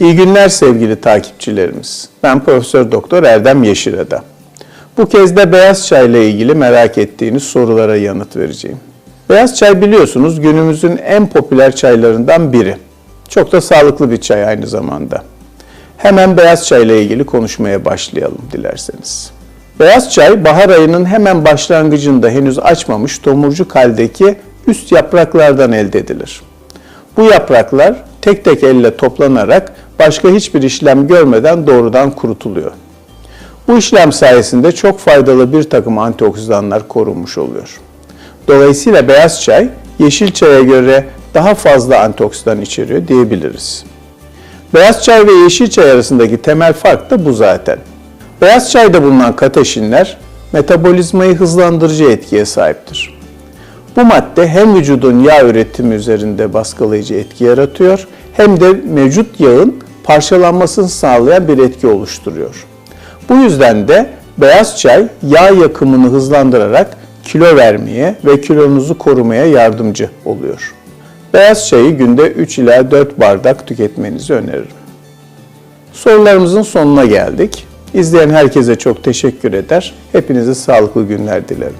İyi günler sevgili takipçilerimiz. Ben Profesör Doktor Erdem Yeşilada. Bu kez de beyaz çay ile ilgili merak ettiğiniz sorulara yanıt vereceğim. Beyaz çay biliyorsunuz günümüzün en popüler çaylarından biri. Çok da sağlıklı bir çay aynı zamanda. Hemen beyaz çay ile ilgili konuşmaya başlayalım dilerseniz. Beyaz çay bahar ayının hemen başlangıcında henüz açmamış tomurcuk haldeki üst yapraklardan elde edilir. Bu yapraklar tek tek elle toplanarak başka hiçbir işlem görmeden doğrudan kurutuluyor. Bu işlem sayesinde çok faydalı bir takım antioksidanlar korunmuş oluyor. Dolayısıyla beyaz çay yeşil çaya göre daha fazla antioksidan içeriyor diyebiliriz. Beyaz çay ve yeşil çay arasındaki temel fark da bu zaten. Beyaz çayda bulunan kateşinler metabolizmayı hızlandırıcı etkiye sahiptir. Bu madde hem vücudun yağ üretimi üzerinde baskılayıcı etki yaratıyor hem de mevcut yağın parçalanmasını sağlayan bir etki oluşturuyor. Bu yüzden de beyaz çay yağ yakımını hızlandırarak kilo vermeye ve kilonuzu korumaya yardımcı oluyor. Beyaz çayı günde 3 ila 4 bardak tüketmenizi öneririm. Sorularımızın sonuna geldik. İzleyen herkese çok teşekkür eder. Hepinize sağlıklı günler dilerim.